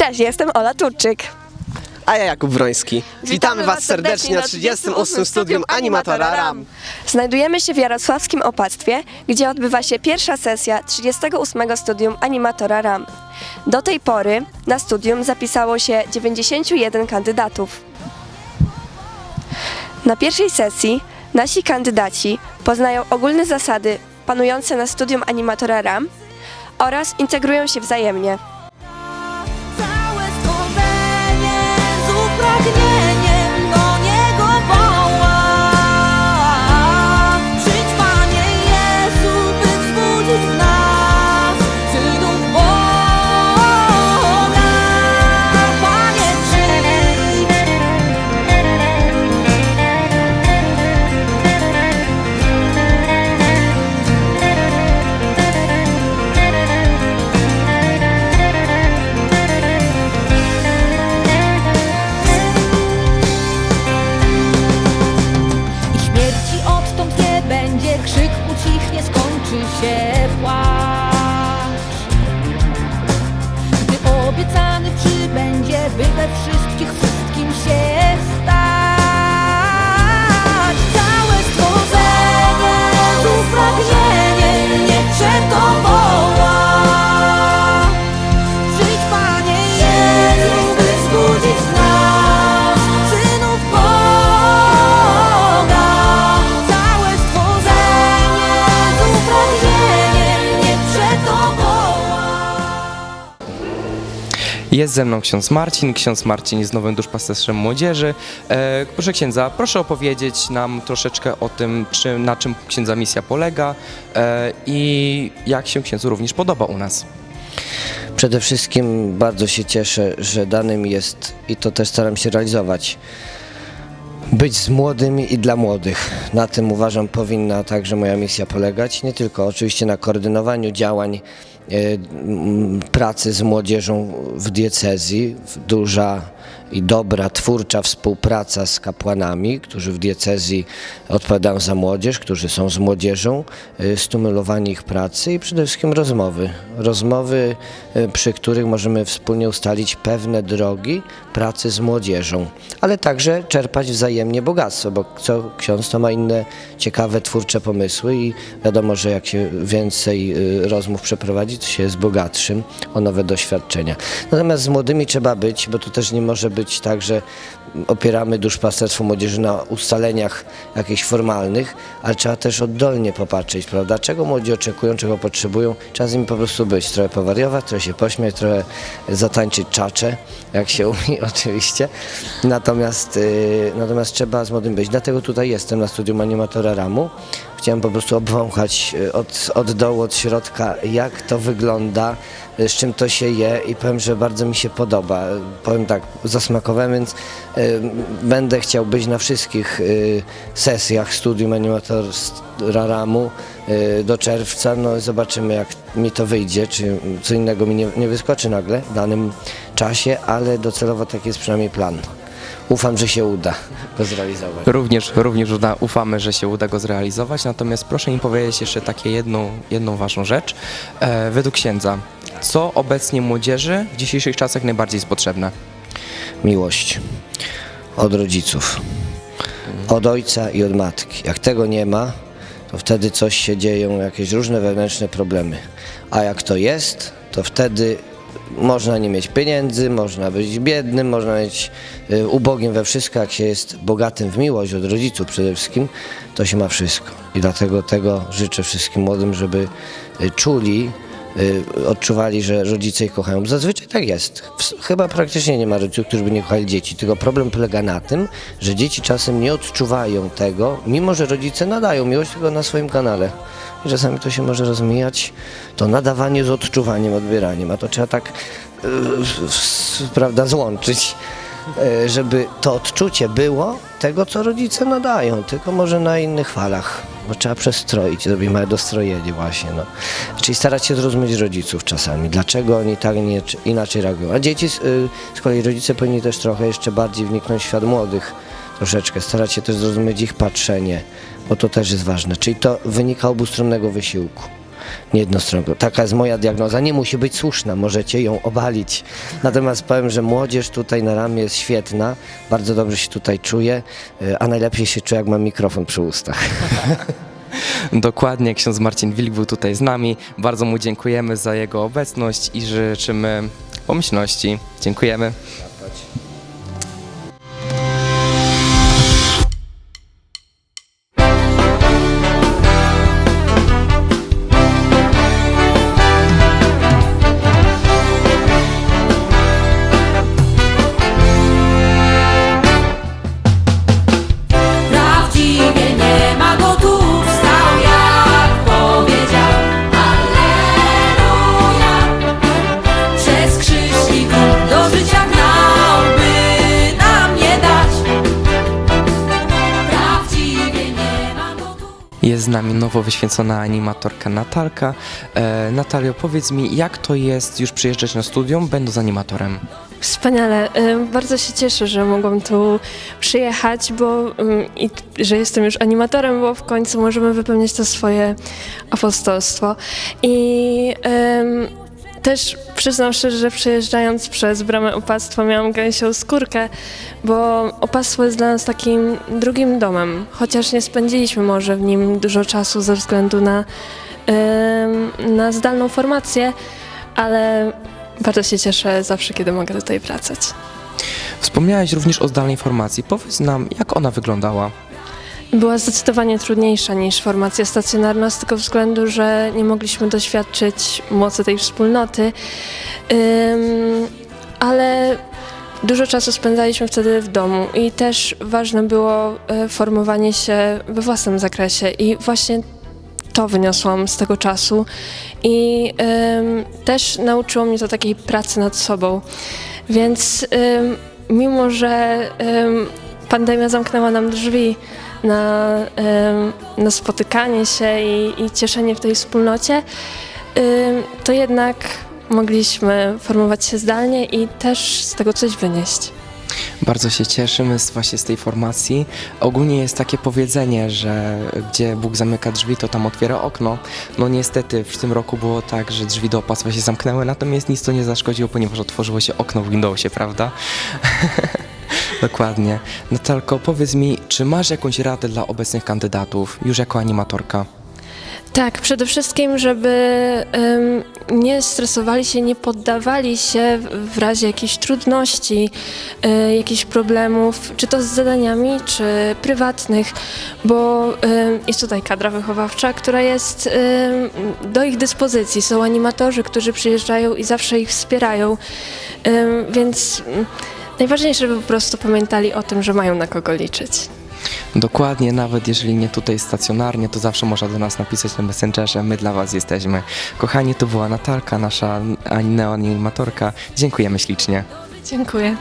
Cześć, jestem Ola Turczyk. A ja Jakub Broński. Witamy Was serdecznie na 38. studium Animatora RAM. Znajdujemy się w Jarosławskim Opactwie, gdzie odbywa się pierwsza sesja 38 studium Animatora RAM. Do tej pory na studium zapisało się 91 kandydatów. Na pierwszej sesji nasi kandydaci poznają ogólne zasady panujące na studium Animatora RAM oraz integrują się wzajemnie. Z upragnieniem płacz. Gdy obiecany przybędzie, by we wszystkich wszystkim się stać. Całe stworzenie z upragnieniem niech przed Jest ze mną ksiądz Marcin. Ksiądz Marcin jest nowym duszpasterzem młodzieży. E, proszę księdza, proszę opowiedzieć nam troszeczkę o tym, czy, na czym księdza misja polega e, i jak się księdzu również podoba u nas. Przede wszystkim bardzo się cieszę, że danym jest i to też staram się realizować. Być z młodymi i dla młodych. Na tym uważam powinna także moja misja polegać. Nie tylko oczywiście na koordynowaniu działań pracy z młodzieżą w diecezji, duża i dobra, twórcza współpraca z kapłanami, którzy w diecezji odpowiadają za młodzież, którzy są z młodzieżą, y, stymulowanie ich pracy i przede wszystkim rozmowy. Rozmowy, y, przy których możemy wspólnie ustalić pewne drogi pracy z młodzieżą, ale także czerpać wzajemnie bogactwo, bo co ksiądz to ma inne ciekawe, twórcze pomysły i wiadomo, że jak się więcej y, rozmów przeprowadzi, to się jest bogatszym o nowe doświadczenia. Natomiast z młodymi trzeba być, bo to też nie może być tak, że opieramy duszpasterstwo młodzieży na ustaleniach jakichś formalnych, ale trzeba też oddolnie popatrzeć, prawda, czego młodzi oczekują, czego potrzebują. Trzeba z nimi po prostu być, trochę powariować, trochę się pośmiać, trochę zatańczyć czacze, jak się umie oczywiście. Natomiast, y, natomiast trzeba z młodym być. Dlatego tutaj jestem na studium animatora Ramu. Chciałem po prostu obwąchać y, od, od dołu, od środka, jak to wygląda, y, z czym to się je i powiem, że bardzo mi się podoba. Powiem tak, zasmakowałem, więc y, będę chciał być na wszystkich y, sesjach studium animatora Ramu y, do czerwca. No zobaczymy, jak mi to wyjdzie, czy co innego mi nie, nie wyskoczy nagle w danym czasie, ale docelowo taki jest przynajmniej plan. Ufam, że się uda go zrealizować. Również, również uda, ufamy, że się uda go zrealizować, natomiast proszę mi powiedzieć jeszcze takie jedną, jedną ważną rzecz. E, według księdza, co obecnie młodzieży w dzisiejszych czasach najbardziej jest potrzebne? miłość od rodziców, od ojca i od matki. Jak tego nie ma, to wtedy coś się dzieją, jakieś różne wewnętrzne problemy. A jak to jest, to wtedy można nie mieć pieniędzy, można być biednym, można być y, ubogim we wszystko. Jak się jest bogatym w miłość od rodziców przede wszystkim, to się ma wszystko. I dlatego tego życzę wszystkim młodym, żeby y, czuli, odczuwali, że rodzice ich kochają. Zazwyczaj tak jest. Chyba praktycznie nie ma rodziców, którzy by nie kochali dzieci. Tylko problem polega na tym, że dzieci czasem nie odczuwają tego, mimo że rodzice nadają miłość tylko na swoim kanale. I czasami to się może rozmijać, to nadawanie z odczuwaniem, odbieraniem, a to trzeba tak, y, prawda, złączyć e, żeby to odczucie było tego, co rodzice nadają, tylko może na innych falach, bo trzeba przestroić, zrobić małe dostrojenie właśnie, no. Czyli starać się zrozumieć rodziców czasami, dlaczego oni tak nie, inaczej reagują. A dzieci, y, z kolei rodzice powinni też trochę jeszcze bardziej wniknąć w świat młodych, troszeczkę, starać się też zrozumieć ich patrzenie, bo to też jest ważne. Czyli to wynika obustronnego wysiłku. Niejednostronnego. Taka jest moja diagnoza. Nie musi być słuszna, możecie ją obalić. Natomiast powiem, że młodzież tutaj na ramie jest świetna, bardzo dobrze się tutaj czuję, y, a najlepiej się czuję, jak mam mikrofon przy ustach. Dokładnie, ksiądz Marcin Wilk był tutaj z nami. Bardzo mu dziękujemy za jego obecność i życzymy pomyślności. Dziękujemy. Jest z nami nowo wyświęcona animatorka Natalka. E, Natalio, powiedz mi, jak to jest już przyjeżdżać na studium, będąc animatorem? Wspaniale. Y, Bardzo się cieszę, że mogłam tu przyjechać, bo ym, i że jestem już animatorem, bo w końcu możemy wypełniać to swoje apostolstwo. I też przyznam szczerze, że przejeżdżając przez bramę opactwa miałam gęsią skórkę, bo opactwo jest dla nas takim drugim domem, chociaż nie spędziliśmy może w nim dużo czasu ze względu na, ym, na zdalną formację, ale bardzo się cieszę zawsze, kiedy mogę tutaj wracać. Wspomniałeś również o zdalnej formacji. Powiedz nam, jak ona wyglądała? Była zdecydowanie trudniejsza niż formacja stacjonarna z tego względu, że nie mogliśmy doświadczyć mocy tej wspólnoty, ale dużo czasu spędzaliśmy wtedy w domu i też ważne było e, formowanie się we własnym zakresie i właśnie to wyniosłam z tego czasu i też nauczyło mnie to takiej pracy nad sobą. Więc mimo, że pandemia zamknęła nam drzwi na, na spotykanie się i, i cieszenie w tej wspólnocie, to jednak mogliśmy formować się zdalnie i też z tego coś wynieść. Bardzo się cieszymy z, właśnie z tej formacji. Ogólnie jest takie powiedzenie, że gdzie Bóg zamyka drzwi, to tam otwiera okno. No niestety w tym roku było tak, że drzwi do opasła się zamknęły, natomiast nic to nie zaszkodziło, ponieważ otworzyło się okno w Windowsie, prawda? Dokładnie. Natalko, powiedz mi, czy masz jakąś radę dla obecnych kandydatów, już jako animatorka? Tak, przede wszystkim, żeby nie stresowali się, nie poddawali się w- razie jakichś trudności, e, jakichś problemów, czy to z zadaniami, czy prywatnych, bo jest tutaj kadra wychowawcza, która jest do ich dyspozycji. Są animatorzy, którzy przyjeżdżają i zawsze ich wspierają, więc najważniejsze, żeby po prostu pamiętali o tym, że mają na kogo liczyć. Dokładnie, nawet jeżeli nie tutaj stacjonarnie, to zawsze można do nas napisać na Messengerze, my dla Was jesteśmy. Kochani, to była Natalka, nasza ani- neoanimatorka. Dziękujemy ślicznie. Dziękuję.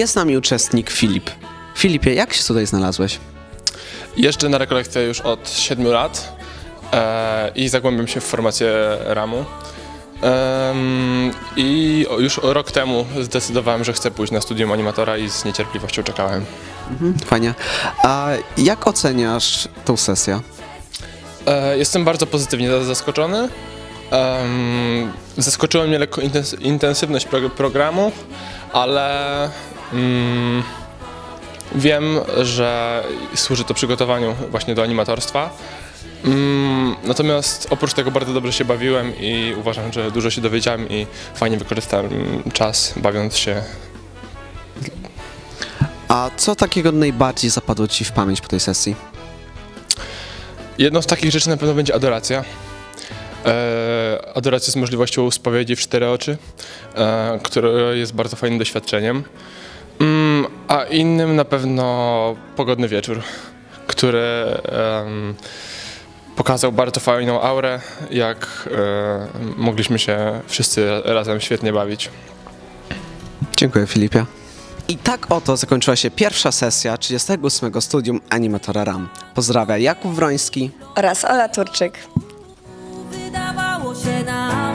Jest z nami uczestnik Filip. Filipie, jak się tutaj znalazłeś? Jeżdżę na rekolekcję już od 7 lat e, i zagłębiam się w formację ramu. Em, I o- już rok temu zdecydowałem, że chcę pójść na studium animatora i z niecierpliwością czekałem. Mhm, fajnie. A jak oceniasz tą sesję? E, jestem bardzo pozytywnie za- zaskoczony. Em, zaskoczyła mnie lekko intens- intensywność pro- programu, ale mm, wiem, że służy to przygotowaniu właśnie do animatorstwa. Mm, natomiast oprócz tego bardzo dobrze się bawiłem i uważam, że dużo się dowiedziałem i fajnie wykorzystałem czas bawiąc się. A co takiego najbardziej zapadło Ci w pamięć po tej sesji? Jedną z takich rzeczy na pewno będzie adoracja. E, adoracja z możliwością spowiedzi w cztery oczy, e, które jest bardzo fajnym doświadczeniem. Mm, a innym na pewno pogodny wieczór, który em, pokazał bardzo fajną aurę, jak e, mogliśmy się wszyscy razem świetnie bawić. Dziękuję Filipie. I tak oto zakończyła się pierwsza sesja 38 studium Animatora RAM. Pozdrawia Jakub Wroński. Oraz Ola Turczyk. Wydawało się nam